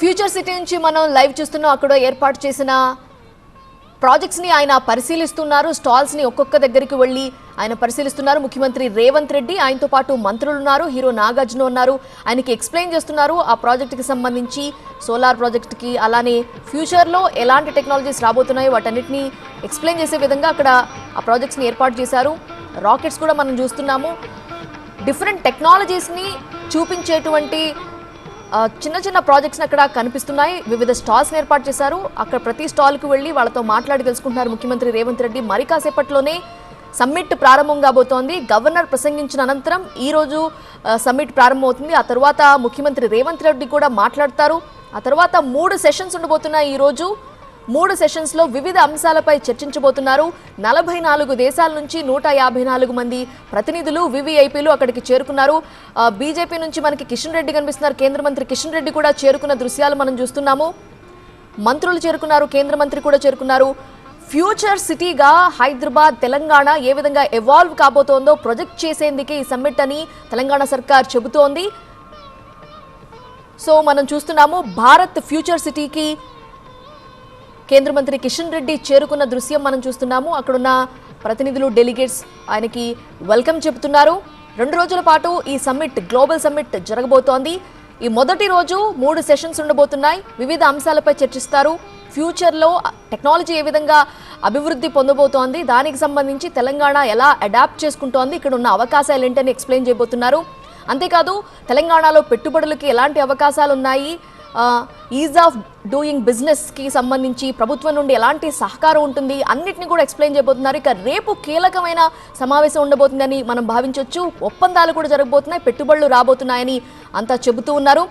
Future city నుంచి మనం live చూస్తున్నాం అక్కడ ఏర్పాటు చేసిన ప్రాజెక్ట్స్ని ఆయన పరిశీలిస్తున్నారు. స్టాల్స్ని ఒక్కొక్క దగ్గరికి వెళ్ళి ఆయన పరిశీలిస్తున్నారు. ముఖ్యమంత్రి రేవంత్ రెడ్డి ఆయనతో పాటు మంత్రులు ఉన్నారు హీరో నాగార్జున ఉన్నారు. ఆయనకి ఎక్స్ప్లెయిన్ చేస్తున్నారు ఆ ప్రాజెక్టుకి సంబంధించి. సోలార్ ప్రాజెక్ట్కి అలానే ఫ్యూచర్లో ఎలాంటి టెక్నాలజీస్ రాబోతున్నాయో వాటన్నిటిని ఎక్స్ప్లెయిన్ చేసే విధంగా అక్కడ ఆ ప్రాజెక్ట్స్ని ఏర్పాటు చేశారు. రాకెట్స్ కూడా మనం చూస్తున్నాము. డిఫరెంట్ టెక్నాలజీస్ని చూపించేటువంటి చిన్న చిన్న ప్రాజెక్ట్స్ అక్కడ కనిపిస్తున్నాయి. వివిధ స్టాల్స్ ఏర్పాటు చేశారు. అక్కడ ప్రతి స్టాల్కి వెళ్ళి వాళ్ళతో మాట్లాడి తెలుసుకుంటున్నారు ముఖ్యమంత్రి రేవంత్ రెడ్డి. మరి కాసేపట్లోనే సమ్మిట్ ప్రారంభం కాబోతోంది. గవర్నర్ ప్రసంగించిన అనంతరం ఈ రోజు సమ్మిట్ ప్రారంభమవుతుంది. ఆ తర్వాత ముఖ్యమంత్రి రేవంత్ రెడ్డి కూడా మాట్లాడతారు. ఆ తర్వాత మూడు సెషన్స్ ఉండబోతున్నాయి ఈ మూడు మూడు సెషన్స్లో వివిధ అంశాలపై చర్చించబోతున్నారు. నలభై నాలుగు దేశాల నుంచి నూట యాభై నాలుగు మంది ప్రతినిధులు వివిఐపీలు అక్కడికి చేరుకున్నారు. బీజేపీ నుంచి మనకి కిషన్ రెడ్డి కనిపిస్తున్నారు. కేంద్ర మంత్రి కిషన్ రెడ్డి కూడా చేరుకున్న దృశ్యాలు మనం చూస్తున్నాము. మంత్రులు చేరుకున్నారు కేంద్ర మంత్రి కూడా చేరుకున్నారు. ఫ్యూచర్ సిటీగా హైదరాబాద్ తెలంగాణ ఏ విధంగా ఎవాల్వ్ కాబోతోందో ప్రొజెక్ట్ చేసేందుకే ఈ సమ్మిట్ అని తెలంగాణ సర్కార్ చెబుతోంది. సో మనం చూస్తున్నాము భారత్ ఫ్యూచర్ సిటీకి కేంద్ర మంత్రి కిషన్ రెడ్డి చేరుకున్న దృశ్యం మనం చూస్తున్నాము. అక్కడున్న ప్రతినిధులు డెలిగేట్స్ ఆయనకి వెల్కమ్ చెబుతున్నారు. రెండు రోజుల పాటు ఈ సమ్మిట్ గ్లోబల్ సమ్మిట్ జరగబోతోంది. ఈ మొదటి రోజు మూడు సెషన్స్ ఉండబోతున్నాయి. వివిధ అంశాలపై చర్చిస్తారు. ఫ్యూచర్లో టెక్నాలజీ ఏ విధంగా అభివృద్ధి పొందబోతోంది దానికి సంబంధించి తెలంగాణ ఎలా అడాప్ట్ చేసుకుంటోంది ఇక్కడ ఉన్న అవకాశాలు ఏంటని ఎక్స్ప్లెయిన్ చేయబోతున్నారు. అంతేకాదు తెలంగాణలో పెట్టుబడులకి ఎలాంటి అవకాశాలు ఉన్నాయి ఈజ్ ఆఫ్ డూయింగ్ బిజినెస్కి సంబంధించి ప్రభుత్వం నుండి ఎలాంటి సహకారం ఉంటుంది అన్నిటిని కూడా ఎక్స్ప్లెయిన్ చేయబోతున్నారు. ఇక రేపు కీలకమైన సమావేశం ఉండబోతుందని మనం భావించవచ్చు ఒప్పందాలు కూడా జరగబోతున్నాయి. పెట్టుబడులు రాబోతున్నాయని అంతా చెబుతూ ఉన్నారు.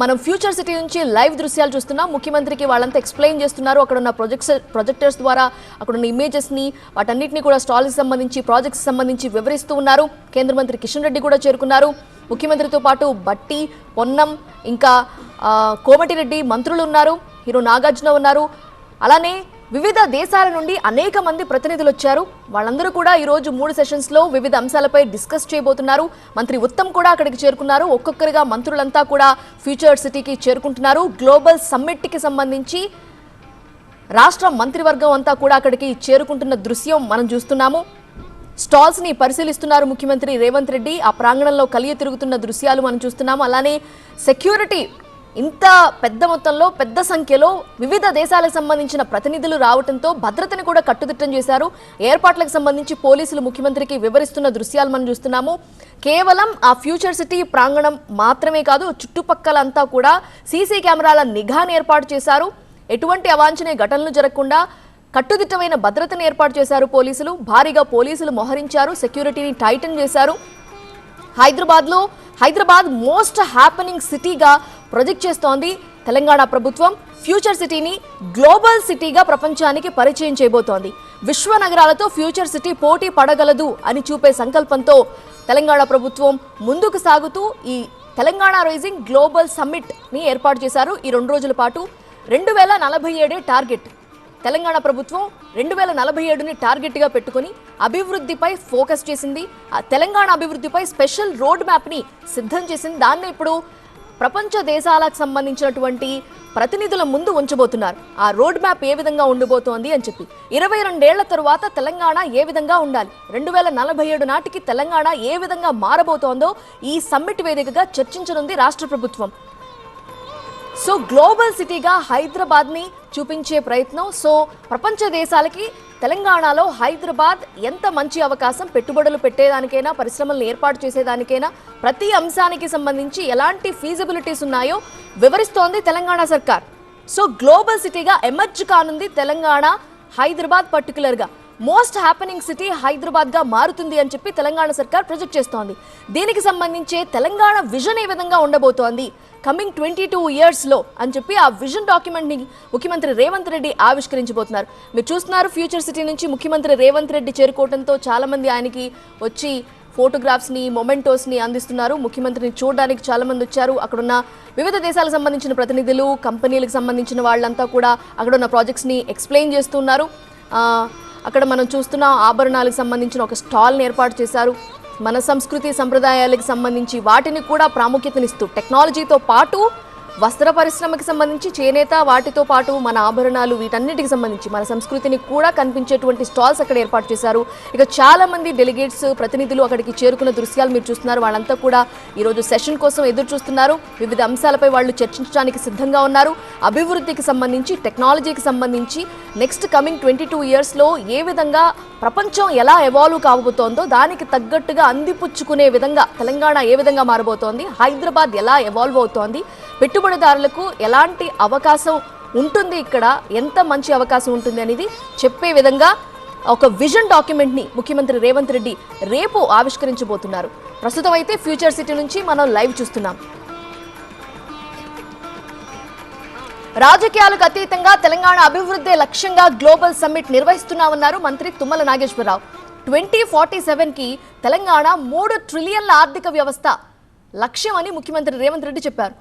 మనం ఫ్యూచర్ సిటీ నుంచి లైవ్ దృశ్యాలు చూస్తున్నాం. ముఖ్యమంత్రికి వాళ్ళంతా ఎక్స్ప్లెయిన్ చేస్తున్నారు. అక్కడ ఉన్న ప్రొజెక్ట్స్ ప్రొజెక్టర్స్ ద్వారా అక్కడ ఉన్న ఇమేజెస్ని వాటన్నిటిని కూడా స్టాల్కి సంబంధించి ప్రాజెక్ట్స్ సంబంధించి వివరిస్తూ ఉన్నారు. కేంద్ర మంత్రి కిషన్ రెడ్డి కూడా చేరుకున్నారు. ముఖ్యమంత్రితో పాటు బట్టి పొన్నం ఇంకా కోమటిరెడ్డి మంత్రులు ఉన్నారు హీరో నాగార్జున ఉన్నారు. అలానే వివిధ దేశాల నుండి అనేక మంది ప్రతినిధులు వచ్చారు. వాళ్ళందరూ కూడా ఈరోజు మూడు సెషన్స్లో వివిధ అంశాలపై డిస్కస్ చేయబోతున్నారు. మంత్రి ఉత్తమ్ కూడా అక్కడికి చేరుకున్నారు. ఒక్కొక్కరిగా మంత్రులంతా కూడా ఫ్యూచర్ సిటీకి చేరుకుంటున్నారు. గ్లోబల్ సమ్మిట్కి సంబంధించి రాష్ట్ర మంత్రివర్గం అంతా కూడా అక్కడికి చేరుకుంటున్న దృశ్యం మనం చూస్తున్నాము. స్టాల్స్ని పరిశీలిస్తున్నారు ముఖ్యమంత్రి రేవంత్ రెడ్డి. ఆ ప్రాంగణంలో కలియ తిరుగుతున్న దృశ్యాలు మనం చూస్తున్నాము. అలానే సెక్యూరిటీ ఇంత పెద్ద మొత్తంలో పెద్ద సంఖ్యలో వివిధ దేశాలకు సంబంధించిన ప్రతినిధులు రావడంతో భద్రతని కూడా కట్టుదిట్టం చేశారు. ఏర్పాట్లకు సంబంధించి పోలీసులు ముఖ్యమంత్రికి వివరిస్తున్న దృశ్యాలు మనం చూస్తున్నాము. కేవలం ఆ ఫ్యూచర్ సిటీ ప్రాంగణం మాత్రమే కాదు చుట్టుపక్కలంతా కూడా సీసీ కెమెరాల నిఘాను ఏర్పాటు చేశారు. ఎటువంటి అవాంఛనీయ ఘటనలు జరగకుండా కట్టుదిట్టమైన భద్రతను ఏర్పాటు చేశారు పోలీసులు. భారీగా పోలీసులు మోహరించారు సెక్యూరిటీని టైటన్ చేశారు. హైదరాబాద్లో హైదరాబాద్ మోస్ట్ హ్యాపెనింగ్ సిటీగా ప్రొజెక్ట్ చేస్తోంది. తెలంగాణ ప్రభుత్వం ఫ్యూచర్ సిటీని గ్లోబల్ సిటీగా ప్రపంచానికి పరిచయం చేయబోతోంది. విశ్వ నగరాలతో ఫ్యూచర్ సిటీ పోటీ పడగలదు అని చూపే సంకల్పంతో తెలంగాణ ప్రభుత్వం ముందుకు సాగుతూ ఈ తెలంగాణ రైజింగ్ గ్లోబల్ సమ్మిట్ని ఏర్పాటు చేశారు. ఈ రెండు రోజుల పాటు రెండు వేల నలభై ఏడే టార్గెట్. తెలంగాణ ప్రభుత్వం రెండు వేల నలభై ఏడుని టార్గెట్గా పెట్టుకుని అభివృద్ధిపై ఫోకస్ చేసింది. ఆ తెలంగాణ అభివృద్ధిపై స్పెషల్ రోడ్ మ్యాప్ని సిద్ధం చేసింది. దాన్ని ఇప్పుడు ప్రపంచ దేశాలకు సంబంధించినటువంటి ప్రతినిధుల ముందు ఉంచబోతున్నారు. ఆ రోడ్ మ్యాప్ ఏ విధంగా ఉండబోతోంది అని చెప్పి. ఇరవై రెండేళ్ళ తరువాత తెలంగాణ ఏ విధంగా ఉండాలి? రెండు వేల నలభై ఏడు నాటికి తెలంగాణ ఏ విధంగా మారబోతోందో ఈ సమ్మిట్ వేదికగా చర్చించనుంది రాష్ట్ర ప్రభుత్వం. సో గ్లోబల్ సిటీగా హైదరాబాద్ని చూపించే ప్రయత్నం. సో ప్రపంచ దేశాలకి తెలంగాణలో హైదరాబాద్ ఎంత మంచి అవకాశం పెట్టుబడులు పెట్టేదానికైనా పరిశ్రమలను ఏర్పాటు చేసేదానికైనా ప్రతి అంశానికి సంబంధించి ఎలాంటి ఫీజిబిలిటీస్ ఉన్నాయో వివరిస్తోంది తెలంగాణ సర్కార్. సో గ్లోబల్ సిటీగా ఎమర్జ్ కానుంది తెలంగాణ హైదరాబాద్ పర్టికులర్గా. మోస్ట్ హ్యాపెనింగ్ సిటీ హైదరాబాద్గా మారుతుంది అని చెప్పి తెలంగాణ సర్కార్ ప్రొజెక్ట్ చేస్తోంది. దీనికి సంబంధించే తెలంగాణ విజన్ ఏ విధంగా ఉండబోతోంది? కమింగ్ ట్వంటీ టూ ఇయర్స్లో అని చెప్పి ఆ విజన్ డాక్యుమెంట్ని ముఖ్యమంత్రి రేవంత్ రెడ్డి ఆవిష్కరించబోతున్నారు. మీరు చూస్తున్నారు ఫ్యూచర్ సిటీ నుంచి ముఖ్యమంత్రి రేవంత్ రెడ్డి చేరుకోవడంతో చాలా మంది ఆయనకి వచ్చి ఫోటోగ్రాఫ్స్ని మొమెంటోస్ని అందిస్తున్నారు. ముఖ్యమంత్రిని చూడడానికి చాలామంది వచ్చారు. అక్కడున్న వివిధ దేశాలకు సంబంధించిన ప్రతినిధులు కంపెనీలకు సంబంధించిన వాళ్ళంతా కూడా అక్కడున్న ప్రాజెక్ట్స్ని ఎక్స్ప్లెయిన్ చేస్తున్నారు. అక్కడ మనం చూస్తున్న ఆభరణాలకు సంబంధించిన ఒక స్టాల్ని ఏర్పాటు చేశారు. మన సంస్కృతి సంప్రదాయాలకు సంబంధించి వాటిని కూడా ప్రాముఖ్యతనిస్తూ టెక్నాలజీతో పాటు వస్త్ర పరిశ్రమకి సంబంధించి చేనేత వాటితో పాటు మన ఆభరణాలు వీటన్నిటికి సంబంధించి మన సంస్కృతిని కూడా కనిపించేటువంటి స్టాల్స్ అక్కడ ఏర్పాటు చేశారు. ఇక చాలా మంది డెలిగేట్స్ ప్రతినిధులు అక్కడికి చేరుకున్న దృశ్యాలు మీరు చూస్తున్నారు. వాళ్ళంతా కూడా ఈరోజు సెషన్ కోసం ఎదురు చూస్తున్నారు. వివిధ అంశాలపై వాళ్ళు చర్చించడానికి సిద్ధంగా ఉన్నారు. అభివృద్ధికి సంబంధించి టెక్నాలజీకి సంబంధించి నెక్స్ట్ కమింగ్ ట్వంటీ టూ ఇయర్స్లో ఏ విధంగా ప్రపంచం ఎలా ఎవాల్వ్ కాబోతోందో దానికి తగ్గట్టుగా అందిపుచ్చుకునే విధంగా తెలంగాణ ఏ విధంగా మారబోతోంది హైదరాబాద్ ఎలా ఎవాల్వ్ అవుతోంది పెట్టుబడిదారులకు ఎలాంటి అవకాశం ఉంటుంది ఇక్కడ? ఎంత మంచి అవకాశం ఉంటుంది అనేది చెప్పే విధంగా ఒక విజన్ డాక్యుమెంట్ని ముఖ్యమంత్రి రేవంత్ రెడ్డి రేపు ఆవిష్కరించబోతున్నారు. ప్రస్తుతం అయితే ఫ్యూచర్ సిటీ నుంచి మనం లైవ్ చూస్తున్నాం. రాజకీయాలకు అతీతంగా తెలంగాణ అభివృద్ధి లక్ష్యంగా గ్లోబల్ సమ్మిట్ నిర్వహిస్తున్నామన్నారు మంత్రి తుమ్మల నాగేశ్వరరావు. ట్వంటీ ఫార్టీ సెవెన్కి తెలంగాణ మూడు ట్రిలియన్ల ఆర్థిక వ్యవస్థ లక్ష్యం అని ముఖ్యమంత్రి రేవంత్ రెడ్డి చెప్పారు.